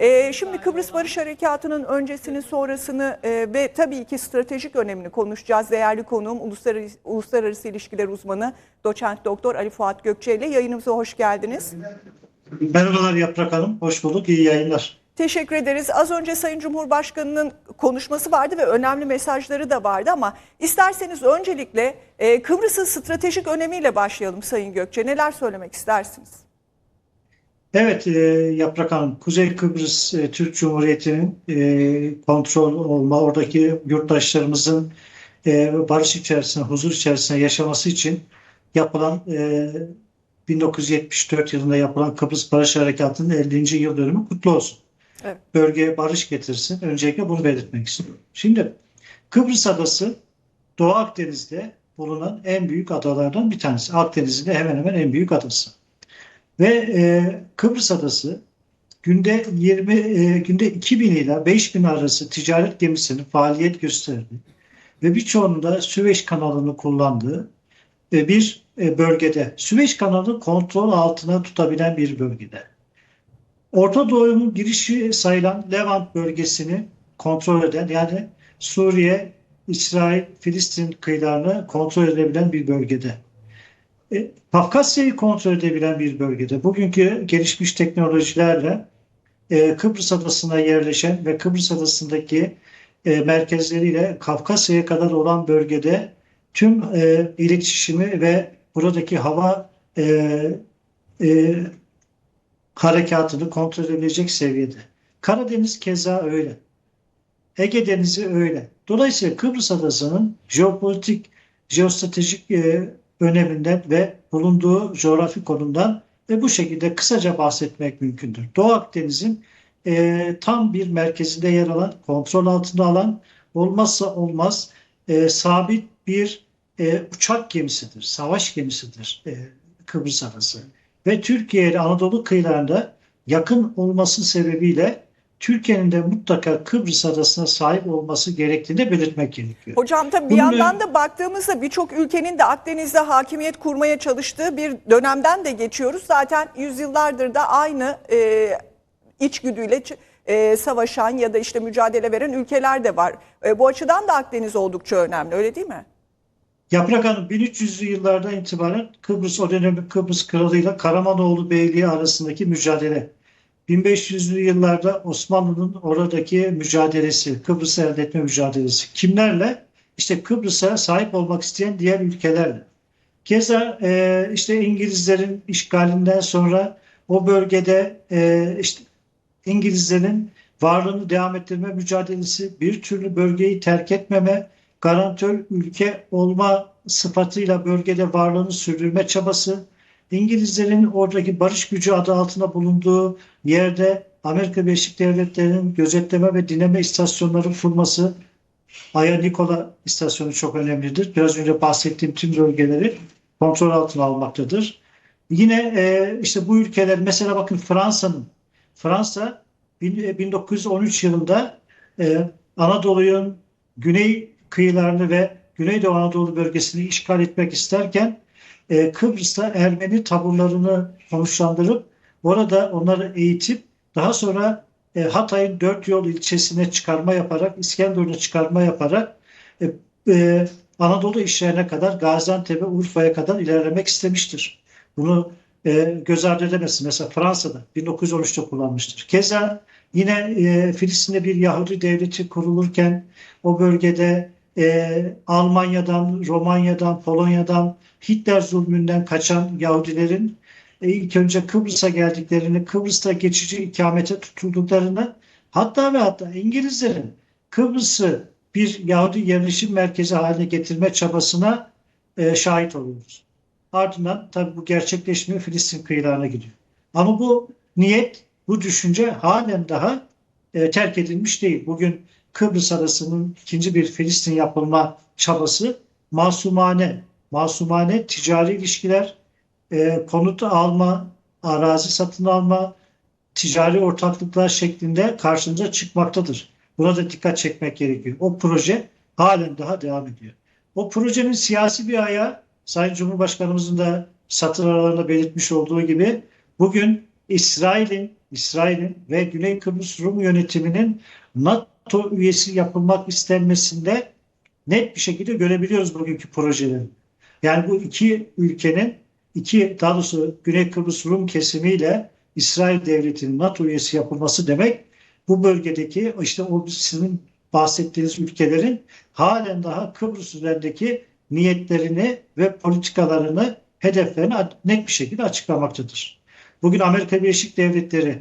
Ee, şimdi Kıbrıs Barış Harekatı'nın öncesini, sonrasını e, ve tabii ki stratejik önemini konuşacağız. Değerli konuğum Uluslararası, Uluslararası İlişkiler Uzmanı Doçent Doktor Ali Fuat Gökçe ile yayınımıza hoş geldiniz. Merhabalar Yaprak Hanım, hoş bulduk, iyi yayınlar. Teşekkür ederiz. Az önce Sayın Cumhurbaşkanı'nın konuşması vardı ve önemli mesajları da vardı ama isterseniz öncelikle e, Kıbrıs'ın stratejik önemiyle başlayalım Sayın Gökçe. Neler söylemek istersiniz? Evet e, Yaprak Hanım, Kuzey Kıbrıs e, Türk Cumhuriyeti'nin e, kontrol olma, oradaki yurttaşlarımızın e, barış içerisinde, huzur içerisinde yaşaması için yapılan e, 1974 yılında yapılan Kıbrıs Barış Harekatı'nın 50. yıl dönümü kutlu olsun. Evet. Bölgeye barış getirsin. Öncelikle bunu belirtmek istiyorum. Şimdi Kıbrıs Adası Doğu Akdeniz'de bulunan en büyük adalardan bir tanesi. Akdeniz'in de hemen hemen en büyük adası. Ve e, Kıbrıs Adası günde 20 e, günde 2000 ile 5000 arası ticaret gemisinin faaliyet gösterdiği ve birçoğunun da Süveyş kanalını kullandığı e, bir e, bölgede. Süveyş kanalı kontrol altına tutabilen bir bölgede. Orta Doğu'nun girişi sayılan Levant bölgesini kontrol eden yani Suriye, İsrail, Filistin kıyılarını kontrol edebilen bir bölgede. E, Kafkasya'yı kontrol edebilen bir bölgede. Bugünkü gelişmiş teknolojilerle e, Kıbrıs Adası'na yerleşen ve Kıbrıs Adası'ndaki e, merkezleriyle Kafkasya'ya kadar olan bölgede tüm e, iletişimi ve buradaki hava e, e, harekatını kontrol edebilecek seviyede. Karadeniz keza öyle. Ege Denizi öyle. Dolayısıyla Kıbrıs Adası'nın jeopolitik, jeostratejik e, öneminden ve bulunduğu coğrafi konumdan ve bu şekilde kısaca bahsetmek mümkündür. Doğu Akdeniz'in e, tam bir merkezinde yer alan, kontrol altında alan, olmazsa olmaz e, sabit bir e, uçak gemisidir, savaş gemisidir e, Kıbrıs Adası. Ve Türkiye ile Anadolu kıyılarında yakın olması sebebiyle Türkiye'nin de mutlaka Kıbrıs Adası'na sahip olması gerektiğini belirtmek gerekiyor. Hocam tabii bir Bunun yandan da baktığımızda birçok ülkenin de Akdeniz'de hakimiyet kurmaya çalıştığı bir dönemden de geçiyoruz. Zaten yüzyıllardır da aynı e, içgüdüyle e, savaşan ya da işte mücadele veren ülkeler de var. E, bu açıdan da Akdeniz oldukça önemli öyle değil mi? Yaprak Hanım 1300'lü yıllardan itibaren Kıbrıs o dönemin Kıbrıs kralıyla Karamanoğlu Beyliği arasındaki mücadele. 1500'lü yıllarda Osmanlı'nın oradaki mücadelesi, Kıbrıs'ı elde etme mücadelesi. Kimlerle? İşte Kıbrıs'a sahip olmak isteyen diğer ülkelerle. Keza e, işte İngilizlerin işgalinden sonra o bölgede e, işte İngilizlerin varlığını devam ettirme mücadelesi, bir türlü bölgeyi terk etmeme, garantör ülke olma sıfatıyla bölgede varlığını sürdürme çabası, İngilizlerin oradaki barış gücü adı altında bulunduğu yerde Amerika Birleşik Devletleri'nin gözetleme ve dinleme istasyonları kurması, Aya Nikola istasyonu çok önemlidir. Biraz önce bahsettiğim tüm bölgeleri kontrol altına almaktadır. Yine e, işte bu ülkeler mesela bakın Fransa'nın Fransa bin- e, 1913 yılında e, Anadolu'nun güney kıyılarını ve Güneydoğu Anadolu bölgesini işgal etmek isterken e, Kıbrıs'ta Ermeni taburlarını konuşlandırıp orada onları eğitip daha sonra e, Hatay'ın dört yol ilçesine çıkarma yaparak İskenderun'a çıkarma yaparak e, e, Anadolu işlerine kadar Gaziantep'e Urfa'ya kadar ilerlemek istemiştir. Bunu e, göz ardı edemezsin. Mesela Fransa'da 1913'te kullanmıştır. Keza yine e, Filistin'de bir Yahudi devleti kurulurken o bölgede e, Almanya'dan, Romanya'dan, Polonya'dan, Hitler zulmünden kaçan Yahudilerin e, ilk önce Kıbrıs'a geldiklerini, Kıbrıs'ta geçici ikamete tutulduklarını, hatta ve hatta İngilizlerin Kıbrıs'ı bir Yahudi yerleşim merkezi haline getirme çabasına e, şahit oluyoruz. Ardından tabii bu gerçekleşmiyor, Filistin kıyılarına gidiyor. Ama bu niyet, bu düşünce halen daha e, terk edilmiş değil. Bugün Kıbrıs Adası'nın ikinci bir Filistin yapılma çabası masumane, masumane ticari ilişkiler, e, konut alma, arazi satın alma, ticari ortaklıklar şeklinde karşımıza çıkmaktadır. Buna da dikkat çekmek gerekiyor. O proje halen daha devam ediyor. O projenin siyasi bir ayağı Sayın Cumhurbaşkanımızın da satır aralarında belirtmiş olduğu gibi bugün İsrail'in İsrail'in ve Güney Kıbrıs Rum yönetiminin NATO üyesi yapılmak istenmesinde net bir şekilde görebiliyoruz bugünkü projeleri. Yani bu iki ülkenin iki daha doğrusu Güney Kıbrıs Rum kesimiyle İsrail devletinin NATO üyesi yapılması demek bu bölgedeki işte o sizin bahsettiğiniz ülkelerin halen daha Kıbrıs üzerindeki niyetlerini ve politikalarını, hedeflerini net bir şekilde açıklamaktadır. Bugün Amerika Birleşik Devletleri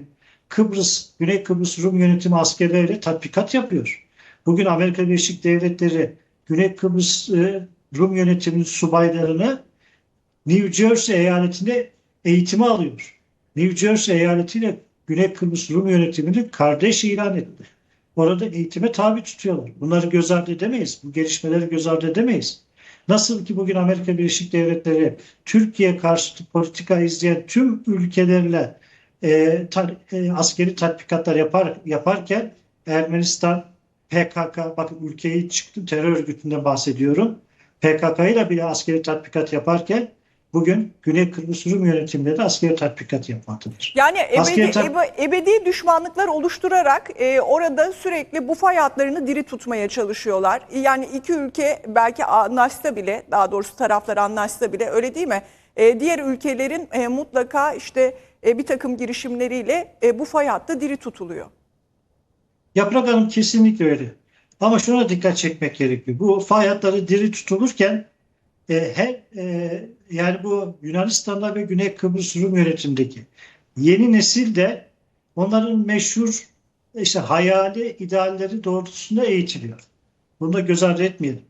Kıbrıs, Güney Kıbrıs Rum yönetimi askerleriyle tatbikat yapıyor. Bugün Amerika Birleşik Devletleri Güney Kıbrıs e, Rum yönetiminin subaylarını New Jersey eyaletinde eğitime alıyor. New Jersey eyaletiyle Güney Kıbrıs Rum yönetimini kardeş ilan etti. Orada eğitime tabi tutuyorlar. Bunları göz ardı edemeyiz. Bu gelişmeleri göz ardı edemeyiz. Nasıl ki bugün Amerika Birleşik Devletleri Türkiye karşıtı politika izleyen tüm ülkelerle e, ta, e, askeri tatbikatlar yapar, yaparken Ermenistan, PKK, bakın ülkeyi çıktı terör örgütünden bahsediyorum. PKK ile bile askeri tatbikat yaparken bugün Güney Kıbrıs Rum yönetiminde de askeri tatbikat yapmaktadır. Yani ebedi, Askeri ebedi düşmanlıklar oluşturarak e, orada sürekli bu fay hatlarını diri tutmaya çalışıyorlar. Yani iki ülke belki anlaşsa bile daha doğrusu taraflar anlaşsa bile öyle değil mi? E, diğer ülkelerin e, mutlaka işte e, bir takım girişimleriyle e, bu fay hattı diri tutuluyor. Yaprak Hanım kesinlikle öyle. Ama şuna dikkat çekmek gerekiyor. Bu fay hatları diri tutulurken e, her e, yani bu Yunanistan'da ve Güney Kıbrıs Rum yönetimindeki yeni nesil de onların meşhur işte hayali idealleri doğrultusunda eğitiliyor. Bunu da göz ardı etmeyelim.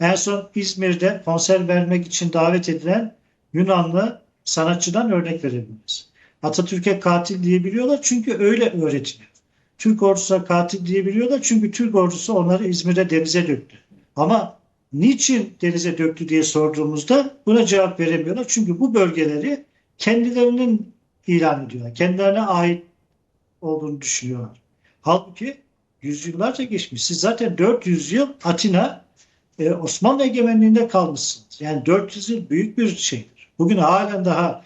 En son İzmir'de konser vermek için davet edilen Yunanlı sanatçıdan örnek verebiliriz. Atatürk'e katil diyebiliyorlar çünkü öyle öğretiliyor. Türk ordusuna katil diyebiliyorlar çünkü Türk ordusu onları İzmir'de denize döktü. Ama niçin denize döktü diye sorduğumuzda buna cevap veremiyorlar. Çünkü bu bölgeleri kendilerinin ilan ediyorlar. Kendilerine ait olduğunu düşünüyorlar. Halbuki yüzyıllarca geçmiş. Siz zaten 400 yıl Atina e, Osmanlı egemenliğinde kalmışsınız. Yani 400 yıl büyük bir şeydir. Bugün halen daha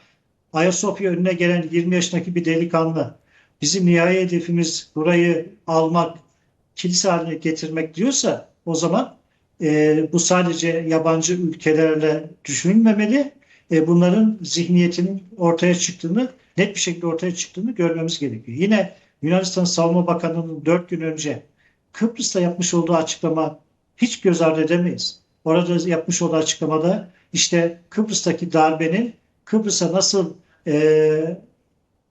Ayasofya önüne gelen 20 yaşındaki bir delikanlı bizim nihai hedefimiz burayı almak, kilise haline getirmek diyorsa o zaman e, bu sadece yabancı ülkelerle düşünülmemeli. E, bunların zihniyetinin ortaya çıktığını, net bir şekilde ortaya çıktığını görmemiz gerekiyor. Yine Yunanistan Savunma Bakanı'nın dört gün önce Kıbrıs'ta yapmış olduğu açıklama hiç göz ardı edemeyiz. Orada yapmış olduğu açıklamada işte Kıbrıs'taki darbenin Kıbrıs'a nasıl e,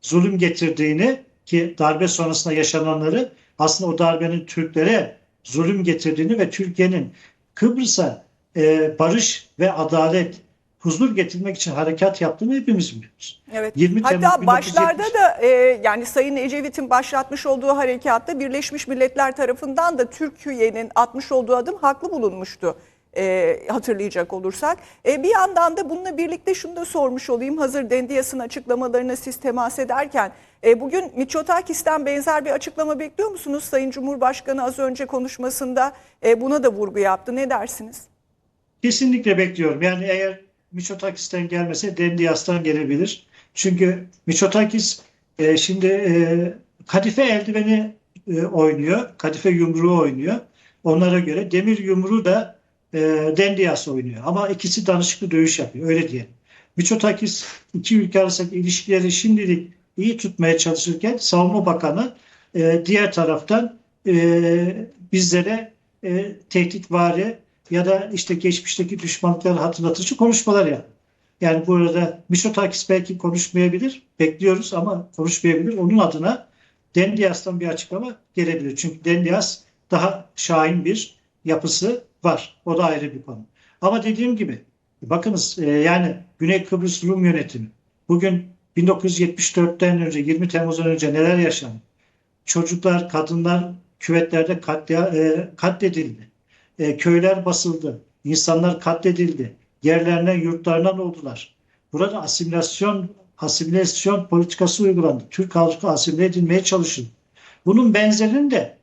zulüm getirdiğini ki darbe sonrasında yaşananları aslında o darbenin Türklere zulüm getirdiğini ve Türkiye'nin Kıbrıs'a e, barış ve adalet, huzur getirmek için harekat yaptığını hepimiz biliyoruz. Evet. 20 Temmuz Hatta başlarda 1970 da e, yani Sayın Ecevit'in başlatmış olduğu harekatta Birleşmiş Milletler tarafından da Türkiye'nin atmış olduğu adım haklı bulunmuştu. E, hatırlayacak olursak. E, bir yandan da bununla birlikte şunu da sormuş olayım. Hazır Dendias'ın açıklamalarına siz temas ederken e, bugün Mitsotakis'ten benzer bir açıklama bekliyor musunuz? Sayın Cumhurbaşkanı az önce konuşmasında e, buna da vurgu yaptı. Ne dersiniz? Kesinlikle bekliyorum. Yani eğer Mitsotakis'ten gelmese Dendias'tan gelebilir. Çünkü Mitsotakis e, şimdi e, kadife eldiveni e, oynuyor. Kadife yumruğu oynuyor. Onlara göre demir yumruğu da e, Dendias oynuyor. Ama ikisi danışıklı dövüş yapıyor. Öyle diyelim. Mitsotakis iki ülke arasındaki ilişkileri şimdilik iyi tutmaya çalışırken Savunma Bakanı e, diğer taraftan e, bizlere e, tehditvari ya da işte geçmişteki düşmanlıkları hatırlatıcı konuşmalar yaptı. Yani burada Mitsotakis belki konuşmayabilir, bekliyoruz ama konuşmayabilir. Onun adına Dendias'tan bir açıklama gelebilir. Çünkü Dendias daha şahin bir yapısı var. O da ayrı bir konu. Ama dediğim gibi bakınız e, yani Güney Kıbrıs Rum yönetimi bugün 1974'ten önce 20 Temmuz'dan önce neler yaşandı? Çocuklar, kadınlar küvetlerde katlia, e, katledildi. E, köyler basıldı. insanlar katledildi. Yerlerine, yurtlarından oldular. Burada asimilasyon asimilasyon politikası uygulandı. Türk halkı asimile edilmeye çalışıldı. Bunun benzerini de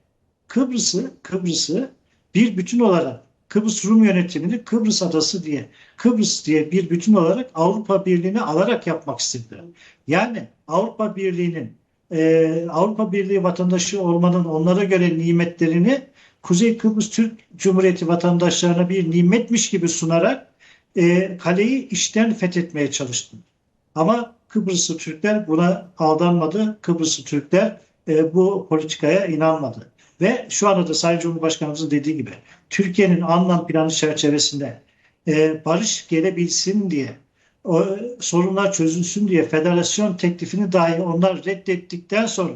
Kıbrıs'ı Kıbrıs'ı bir bütün olarak Kıbrıs Rum yönetimini Kıbrıs adası diye Kıbrıs diye bir bütün olarak Avrupa Birliği'ne alarak yapmak istediler. Yani Avrupa Birliği'nin e, Avrupa Birliği vatandaşı olmanın onlara göre nimetlerini Kuzey Kıbrıs Türk Cumhuriyeti vatandaşlarına bir nimetmiş gibi sunarak e, kaleyi içten fethetmeye çalıştı. Ama Kıbrıslı Türkler buna aldanmadı. Kıbrıslı Türkler e, bu politikaya inanmadı. Ve şu anda da Sayın Cumhurbaşkanımızın dediği gibi Türkiye'nin anlam planı çerçevesinde e, barış gelebilsin diye o sorunlar çözülsün diye federasyon teklifini dahi onlar reddettikten sonra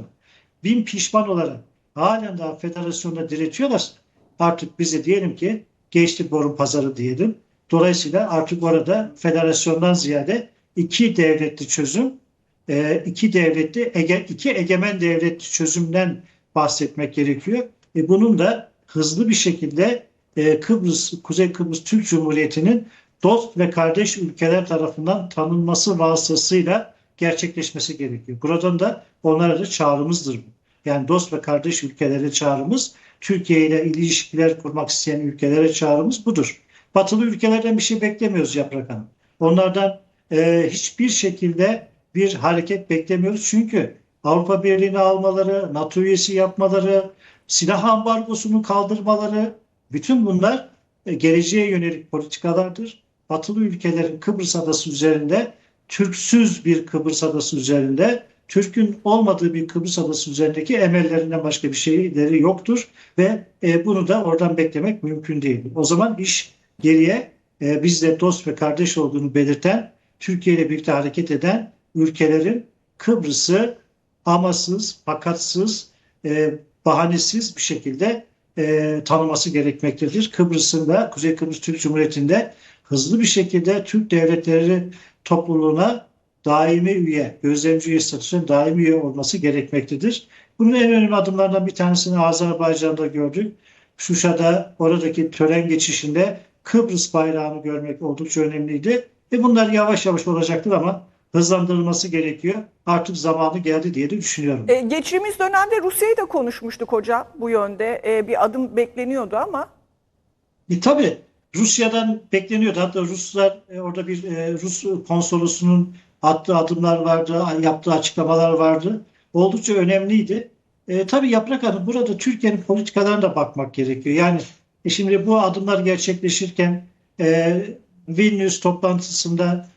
bin pişman olarak halen daha federasyonda diretiyorlarsa artık bize diyelim ki geçti borun pazarı diyelim. Dolayısıyla artık orada federasyondan ziyade iki devletli çözüm, e, iki devletli, iki egemen devletli çözümden bahsetmek gerekiyor. E, bunun da hızlı bir şekilde e, Kıbrıs, Kuzey Kıbrıs Türk Cumhuriyeti'nin dost ve kardeş ülkeler tarafından tanınması vasıtasıyla gerçekleşmesi gerekiyor. Buradan da onlara da çağrımızdır. Yani dost ve kardeş ülkelere çağrımız, Türkiye ile ilişkiler kurmak isteyen ülkelere çağrımız budur. Batılı ülkelerden bir şey beklemiyoruz Yaprak Hanım. Onlardan e, hiçbir şekilde bir hareket beklemiyoruz. Çünkü Avrupa Birliği'ni almaları, NATO üyesi yapmaları, silah ambargosunu kaldırmaları, bütün bunlar e, geleceğe yönelik politikalardır. Batılı ülkelerin Kıbrıs adası üzerinde, Türksüz bir Kıbrıs adası üzerinde, Türk'ün olmadığı bir Kıbrıs adası üzerindeki emellerinden başka bir şeyleri yoktur ve e, bunu da oradan beklemek mümkün değil. O zaman iş geriye e, bizle dost ve kardeş olduğunu belirten, Türkiye ile birlikte hareket eden ülkelerin Kıbrıs'ı amasız, fakatsız, e, bahanesiz bir şekilde e, tanıması gerekmektedir. Kıbrıs'ın da Kuzey Kıbrıs Türk Cumhuriyeti'nde hızlı bir şekilde Türk devletleri topluluğuna daimi üye, gözlemci üye statüsüne daimi üye olması gerekmektedir. Bunun en önemli adımlarından bir tanesini Azerbaycan'da gördük. Şuşa'da oradaki tören geçişinde Kıbrıs bayrağını görmek oldukça önemliydi. Ve bunlar yavaş yavaş olacaktır ama hızlandırılması gerekiyor. Artık zamanı geldi diye de düşünüyorum. E, geçtiğimiz dönemde Rusya'yı da konuşmuştuk hocam bu yönde. E, bir adım bekleniyordu ama. E, tabii Rusya'dan bekleniyordu. Hatta Ruslar e, orada bir e, Rus konsolosunun attığı adımlar vardı, yaptığı açıklamalar vardı. Oldukça önemliydi. E, tabii Yaprak Hanım burada Türkiye'nin politikalarına da bakmak gerekiyor. Yani e, şimdi bu adımlar gerçekleşirken e, Vilnius toplantısında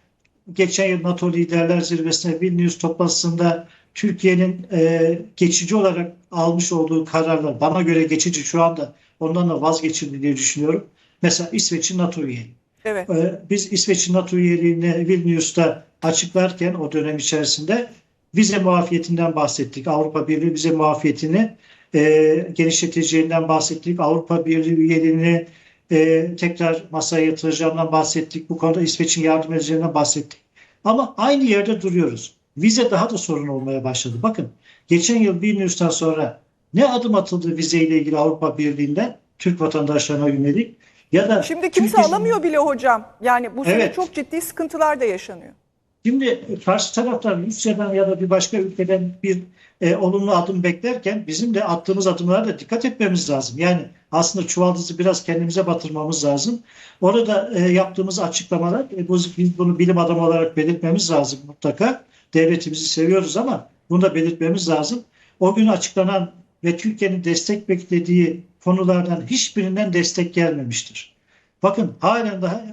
geçen yıl NATO Liderler Zirvesi'nde Vilnius toplantısında Türkiye'nin e, geçici olarak almış olduğu kararlar bana göre geçici şu anda ondan da vazgeçildi diye düşünüyorum. Mesela İsveç'in NATO üyeliği. Evet. Ee, Biz İsveç'in NATO üyeliğini Vilnius'ta açıklarken o dönem içerisinde vize muafiyetinden bahsettik. Avrupa Birliği vize muafiyetini e, genişleteceğinden bahsettik. Avrupa Birliği üyeliğini e, tekrar masaya yatıracağından bahsettik. Bu konuda İsveç'in yardım edeceğinden bahsettik. Ama aynı yerde duruyoruz. Vize daha da sorun olmaya başladı. Bakın geçen yıl Vilnius'tan sonra ne adım atıldı vizeyle ilgili Avrupa Birliği'nden Türk vatandaşlarına yönelik ya da Şimdi kimse Türkiye'nin- alamıyor bile hocam. Yani bu Evet. çok ciddi sıkıntılar da yaşanıyor. Şimdi karşı taraftan Rusya'dan ya da bir başka ülkeden bir e, olumlu adım beklerken bizim de attığımız adımlara da dikkat etmemiz lazım. Yani aslında çuvaldızı biraz kendimize batırmamız lazım. Orada e, yaptığımız açıklamalar, e, bu, biz bunu bilim adamı olarak belirtmemiz lazım mutlaka. Devletimizi seviyoruz ama bunu da belirtmemiz lazım. O gün açıklanan ve Türkiye'nin destek beklediği konulardan hiçbirinden destek gelmemiştir. Bakın halen daha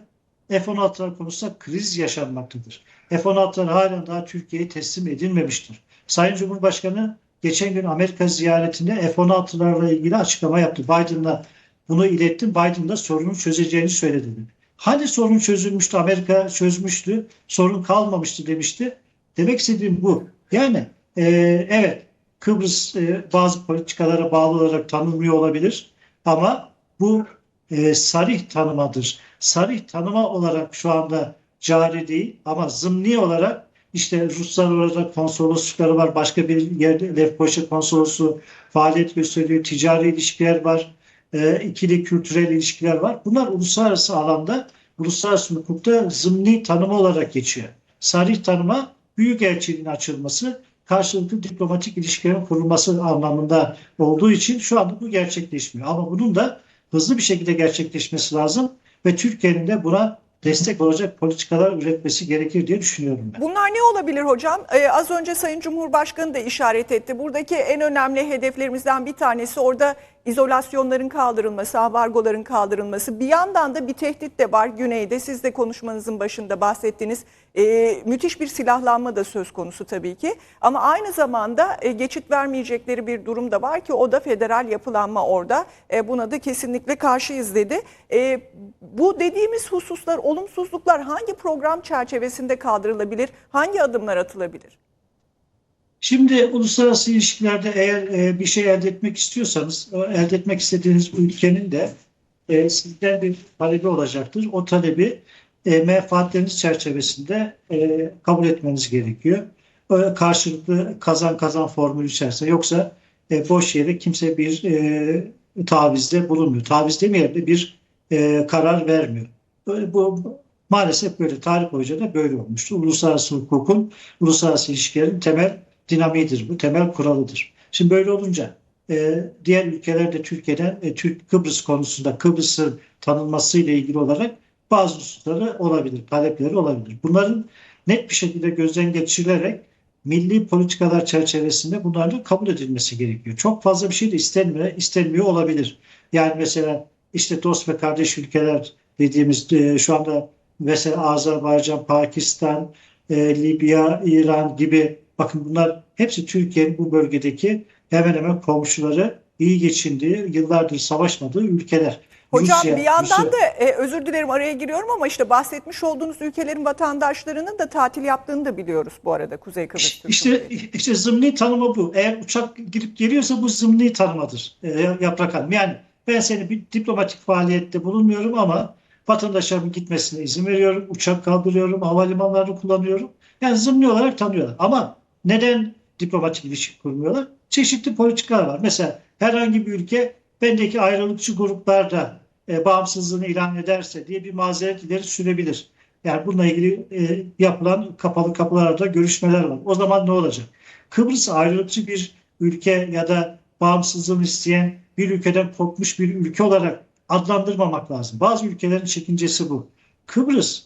F-16'lar konusunda kriz yaşanmaktadır. F-16'lar halen daha Türkiye'ye teslim edilmemiştir. Sayın Cumhurbaşkanı geçen gün Amerika ziyaretinde F-16'larla ilgili açıklama yaptı. Biden'la bunu ilettim. Biden da sorunu çözeceğini söyledi. Hani sorun çözülmüştü, Amerika çözmüştü, sorun kalmamıştı demişti. Demek istediğim bu. Yani e, evet Kıbrıs e, bazı politikalara bağlı olarak tanınmıyor olabilir ama bu e, sarih tanımadır. Sarih tanıma olarak şu anda cari değil ama zımni olarak işte Ruslar orada konsoloslukları var. Başka bir yerde Lefkoşa konsolosluğu faaliyet gösteriyor. Ticari ilişkiler var. E, ikili kültürel ilişkiler var. Bunlar uluslararası alanda uluslararası hukukta zımni tanıma olarak geçiyor. Sarih tanıma büyükelçiliğin açılması karşılıklı diplomatik ilişkilerin kurulması anlamında olduğu için şu anda bu gerçekleşmiyor. Ama bunun da hızlı bir şekilde gerçekleşmesi lazım ve Türkiye'nin de buna destek olacak politikalar üretmesi gerekir diye düşünüyorum ben. Bunlar ne olabilir hocam? Ee, az önce Sayın Cumhurbaşkanı da işaret etti. Buradaki en önemli hedeflerimizden bir tanesi orada izolasyonların kaldırılması, ambargoların kaldırılması. Bir yandan da bir tehdit de var güneyde. Siz de konuşmanızın başında bahsettiğiniz e, müthiş bir silahlanma da söz konusu tabii ki. Ama aynı zamanda e, geçit vermeyecekleri bir durum da var ki o da federal yapılanma orada. E, buna da kesinlikle karşıyız dedi. E, bu dediğimiz hususlar, olumsuzluklar hangi program çerçevesinde kaldırılabilir? Hangi adımlar atılabilir? Şimdi uluslararası ilişkilerde eğer e, bir şey elde etmek istiyorsanız, elde etmek istediğiniz ülkenin de e, sizden bir talebi olacaktır. O talebi e, menfaatleriniz çerçevesinde e, kabul etmeniz gerekiyor. Öyle karşılıklı kazan kazan formülü içerisinde. Yoksa e, boş yere kimse bir e, tavizde bulunmuyor. Taviz demeyelim de bir e, karar vermiyor. Böyle bu maalesef böyle tarih boyunca da böyle olmuştu. Uluslararası hukukun, uluslararası ilişkilerin temel dinamiğidir bu, temel kuralıdır. Şimdi böyle olunca e, diğer ülkeler de Türkiye'den e, Türk Kıbrıs konusunda Kıbrıs'ın tanınması ile ilgili olarak bazı hususları olabilir, talepleri olabilir. Bunların net bir şekilde gözden geçirilerek milli politikalar çerçevesinde bunların kabul edilmesi gerekiyor. Çok fazla bir şey de istenmiyor, istenmiyor olabilir. Yani mesela işte dost ve kardeş ülkeler dediğimiz e, şu anda mesela Azerbaycan, Pakistan, e, Libya, İran gibi bakın bunlar hepsi Türkiye'nin bu bölgedeki hemen hemen komşuları iyi geçindiği, yıllardır savaşmadığı ülkeler. Hocam Rusya, bir yandan Rusya- da e, özür dilerim araya giriyorum ama işte bahsetmiş olduğunuz ülkelerin vatandaşlarının da tatil yaptığını da biliyoruz bu arada Kuzey Kıbrıs Türk İşte, Cumhuriyeti. işte zımni tanımı bu. Eğer uçak gidip geliyorsa bu zımni tanımadır. E, Yaprak Hanım. Yani ben seni bir diplomatik faaliyette bulunmuyorum ama vatandaşlarımın gitmesine izin veriyorum. Uçak kaldırıyorum, havalimanlarını kullanıyorum. Yani zımni olarak tanıyorlar. Ama neden diplomatik ilişki kurmuyorlar? Çeşitli politikalar var. Mesela herhangi bir ülke bendeki ayrılıkçı gruplarda e, bağımsızlığını ilan ederse diye bir mazeret ileri sürebilir. Yani bununla ilgili e, yapılan kapalı kapılarda görüşmeler var. O zaman ne olacak? Kıbrıs ayrılıkçı bir ülke ya da bağımsızlığını isteyen bir ülkeden kopmuş bir ülke olarak adlandırmamak lazım. Bazı ülkelerin çekincesi bu. Kıbrıs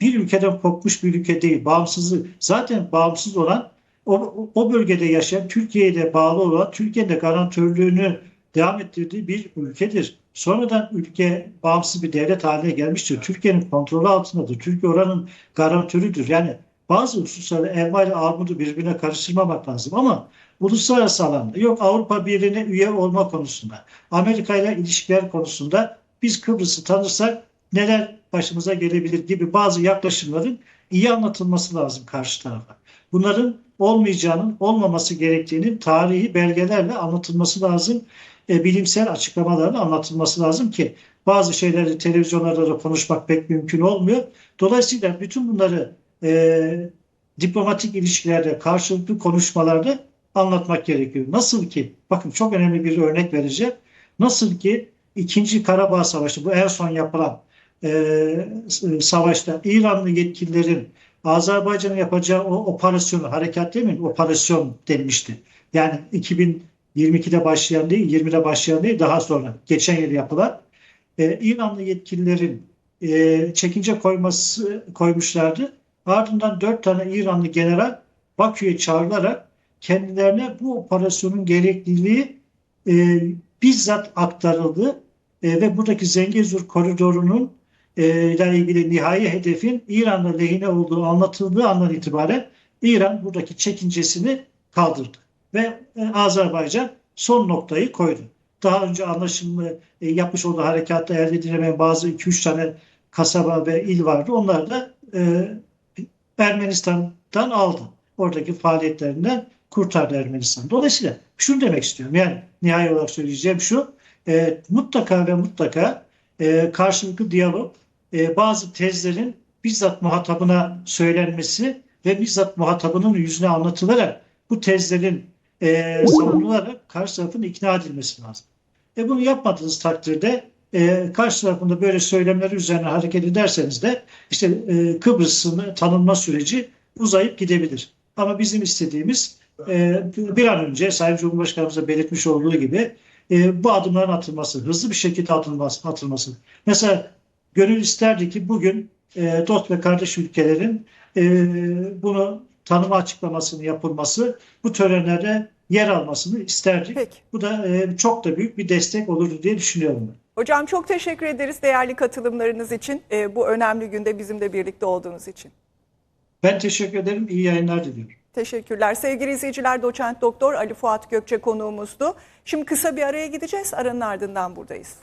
bir ülkeden kopmuş bir ülke değil. Bağımsızlığı zaten bağımsız olan o, o bölgede yaşayan Türkiye'ye de bağlı olan Türkiye'nin de garantörlüğünü devam ettirdiği bir ülkedir. Sonradan ülke bağımsız bir devlet haline gelmiştir. Türkiye'nin kontrolü altındadır. Türkiye oranın garantörüdür. Yani bazı hususları elma ile armudu birbirine karıştırmamak lazım ama uluslararası alanda yok Avrupa Birliği'ne üye olma konusunda, Amerika ile ilişkiler konusunda biz Kıbrıs'ı tanırsak neler başımıza gelebilir gibi bazı yaklaşımların iyi anlatılması lazım karşı tarafa. Bunların olmayacağının, olmaması gerektiğinin tarihi belgelerle anlatılması lazım. E, bilimsel açıklamalarla anlatılması lazım ki bazı şeyleri televizyonlarda da konuşmak pek mümkün olmuyor. Dolayısıyla bütün bunları e, diplomatik ilişkilerde, karşılıklı konuşmalarda anlatmak gerekiyor. Nasıl ki, bakın çok önemli bir örnek vereceğim. Nasıl ki İkinci Karabağ Savaşı, bu en son yapılan e, savaşta İranlı yetkililerin Azerbaycan'ın yapacağı o operasyonu, harekat değil mi? Operasyon denmişti. Yani 2022'de başlayan değil, 20'de başlayan değil, daha sonra geçen yıl yapılan e, İranlı yetkililerin e, çekince koyması koymuşlardı. Ardından dört tane İranlı general Bakü'ye çağrılarak kendilerine bu operasyonun gerekliliği e, bizzat aktarıldı E, ve buradaki Zengezur koridorunun ile ilgili nihai hedefin İran'la lehine olduğu anlatıldığı andan itibaren İran buradaki çekincesini kaldırdı ve e, Azerbaycan son noktayı koydu. Daha önce anlaşımı e, yapmış olduğu harekatta elde edilemeyen bazı 2-3 tane kasaba ve il vardı. Onlar da e, Ermenistan'dan aldı. Oradaki faaliyetlerinden kurtardı Ermenistan. Dolayısıyla şunu demek istiyorum. Yani nihai olarak söyleyeceğim şu. E, mutlaka ve mutlaka e, karşılıklı diyalog e, bazı tezlerin bizzat muhatabına söylenmesi ve bizzat muhatabının yüzüne anlatılarak bu tezlerin e, savunularak karşı tarafın ikna edilmesi lazım. E bunu yapmadığınız takdirde e, karşı tarafında böyle söylemler üzerine hareket ederseniz de işte e, Kıbrıs'ın tanınma süreci uzayıp gidebilir. Ama bizim istediğimiz e, bir an önce Sayın Cumhurbaşkanımıza belirtmiş olduğu gibi e, bu adımların atılması, hızlı bir şekilde atılması. atılması. Mesela gönül isterdi ki bugün e, dost ve kardeş ülkelerin e, bunu tanıma açıklamasını yapılması, bu törenlerde yer almasını isterdik. Peki. Bu da e, çok da büyük bir destek olurdu diye düşünüyorum ben. Hocam çok teşekkür ederiz değerli katılımlarınız için. e, bu önemli günde bizimle birlikte olduğunuz için. Ben teşekkür ederim. İyi yayınlar diliyorum. Teşekkürler. Sevgili izleyiciler doçent doktor Ali Fuat Gökçe konuğumuzdu. Şimdi kısa bir araya gideceğiz. Aranın ardından buradayız.